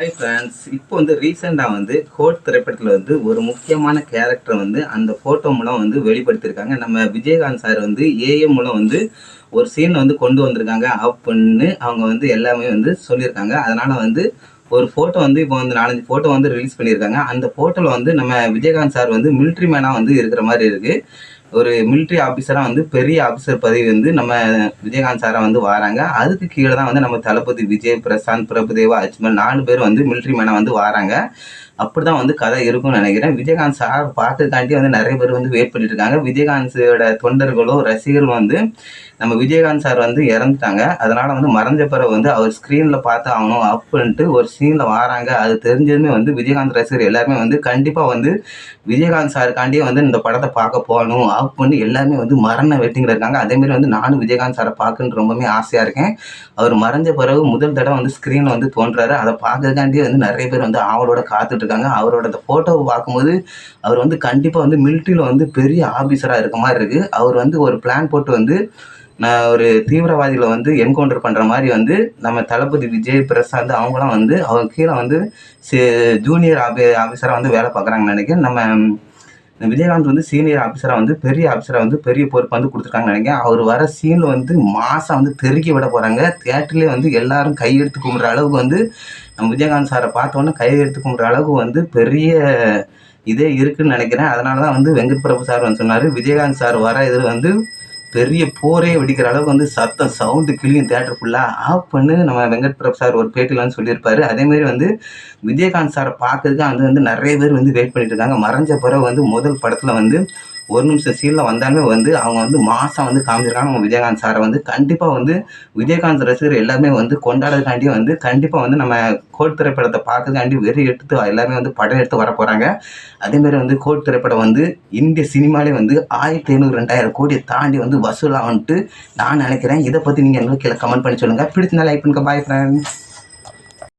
Hi friends இப்போ வந்து ரீசெண்டாக வந்து கோட் திரைப்படத்தில் வந்து ஒரு முக்கியமான கேரக்டர் வந்து அந்த ஃபோட்டோ மூலம் வந்து வெளிப்படுத்தியிருக்காங்க. நம்ம விஜயகாந்த் சார் வந்து ஏஎம் மூலம் வந்து ஒரு சீனை வந்து கொண்டு வந்திருக்காங்க அப்படின்னு அவங்க வந்து எல்லாமே வந்து சொல்லியிருக்காங்க. அதனால் வந்து ஒரு ஃபோட்டோ வந்து இப்போ வந்து நாலஞ்சு ஃபோட்டோ வந்து ரிலீஸ் பண்ணியிருக்காங்க. அந்த ஃபோட்டோவில் வந்து நம்ம விஜயகாந்த் சார் வந்து மிலிட்ரி மேனாக வந்து இருக்கிற மாதிரி இருக்குது ஒரு மிலிட்ரி ஆஃபீஸராக வந்து பெரிய ஆஃபீஸர் பதவி வந்து நம்ம விஜயகாந்த் சாரை வந்து வராங்க. அதுக்கு கீழே தான் வந்து நம்ம தளபதி விஜய் பிரசாந்த் பிரபுதேவா அஜ்மல் நாலு பேர் வந்து மிலிட்ரி மேனாக வந்து வராங்க. அப்படி தான் வந்து கதை இருக்கும்னு நினைக்கிறேன். விஜயகாந்த் சார் பார்க்கறதுக்காண்டி வந்து நிறைய பேர் வந்து வெயிட் பண்ணிட்டு இருக்காங்க. விஜயகாந்தோட தொண்டர்களும் ரசிகர்களும் வந்து நம்ம விஜயகாந்த் சார் வந்து இறந்துட்டாங்க. அதனால வந்து மறைஞ்ச பிறகு வந்து அவர் ஸ்க்ரீனில் பார்த்து ஆகணும் அப்படின்ட்டு ஒரு சீனில் வராங்க. அது தெரிஞ்சதுமே வந்து விஜயகாந்த் ரசிகர் எல்லாருமே வந்து கண்டிப்பாக வந்து விஜயகாந்த் சாருக்காண்டியே வந்து இந்த படத்தை பார்க்க போகணும் ஆஃப் பண்ணி எல்லாருமே வந்து மரண வெயிட்டிங்கில் இருக்காங்க. அதேமாரி வந்து நானும் விஜயகாந்த் சாரை பார்க்கணுன்னு ரொம்பவே ஆசையாக இருக்கேன். அவர் மறைஞ்ச பிறகு முதல் தடவை வந்து ஸ்க்ரீனில் வந்து தோன்றாரு. அதை பார்க்கறதுக்காண்டியே வந்து நிறைய பேர் வந்து ஆவலோட காத்துட்டு இருக்காங்க. அவரோட அந்த ஃபோட்டோவை பார்க்கும்போது அவர் வந்து கண்டிப்பாக வந்து மிலிட்ரியில் வந்து பெரிய ஆஃபீஸராக இருக்க மாதிரி இருக்குது அவர் வந்து ஒரு பிளான் போட்டு வந்து நான் ஒரு தீவிரவாதிகளை வந்து என்கவுண்டர் பண்ணுற மாதிரி வந்து நம்ம தளபதி விஜய் பிரசாந்த் அவங்களாம் வந்து அவங்க கீழே வந்து ஜூனியர் ஆபி ஆஃபீஸராக வந்து வேலை பார்க்குறாங்கன்னு நினைக்கிறேன். நம்ம விஜயகாந்த் வந்து சீனியர் ஆஃபீஸராக வந்து பெரிய ஆஃபீஸராக வந்து பெரிய பொறுப்பு வந்து கொடுத்துருக்காங்கன்னு நினைக்கிறேன். அவர் வர சீனில் வந்து மாதம் வந்து தெருக்கி விட போகிறாங்க தேட்டர்லேயே வந்து எல்லாரும் கையெடுத்து கும்பிட்ற அளவுக்கு வந்து நம்ம விஜயகாந்த் சாரை பார்த்தோன்னே கையெடுத்து கும்பிட்ற அளவுக்கு வந்து பெரிய இதே இருக்குன்னு நினைக்கிறேன். அதனால தான் வந்து வெங்கட் பிரபு சார் வந்து சொன்னார். விஜயகாந்த் சார் வர இதில் வந்து பெரிய போரே வெடிக்கிற அளவுக்கு வந்து சத்தம் சவுண்டு கிளியும் தேட்டர் ஃபுல்லாக ஆஃப் பண்ணு. நம்ம வெங்கட் பிரபு சார் ஒரு பேட்டியில் வந்து சொல்லியிருப்பாரு அதேமாரி வந்து விஜயகாந்த் சாரை பார்க்கறதுக்கு அது வந்து நிறைய பேர் வந்து வெயிட் பண்ணிட்டு இருக்காங்க. மறைஞ்ச பிறகு வந்து முதல் படத்தில் வந்து ஒரு நிமிஷம் சீனில் வந்தாலுமே வந்து அவங்க வந்து மாதம் வந்து காமிச்சிருக்காங்க அவங்க விஜயகாந்த் சாரை வந்து கண்டிப்பாக வந்து விஜயகாந்த் ரசிகர் எல்லாமே வந்து கொண்டாடுறதுக்காண்டி வந்து கண்டிப்பாக வந்து நம்ம கோட் திரைப்படத்தை பார்க்கறதுக்காண்டி வெறி எடுத்து எல்லாமே வந்து படம் எடுத்து வர போகிறாங்க அதேமாரி வந்து கோட் திரைப்படம் வந்து இந்திய சினிமாலே வந்து ஆயிரத்தி ஐநூறு ரெண்டாயிரம் கோடியை தாண்டி வந்து வசூலாகன்ட்டு நான் நினைக்கிறேன். இதை பற்றி நீங்கள் எங்களுக்கு கீழே கமெண்ட் பண்ணி சொல்லுங்கள் பிடிச்சிருந்தா லைக் பண்ணுங்க. Bye friends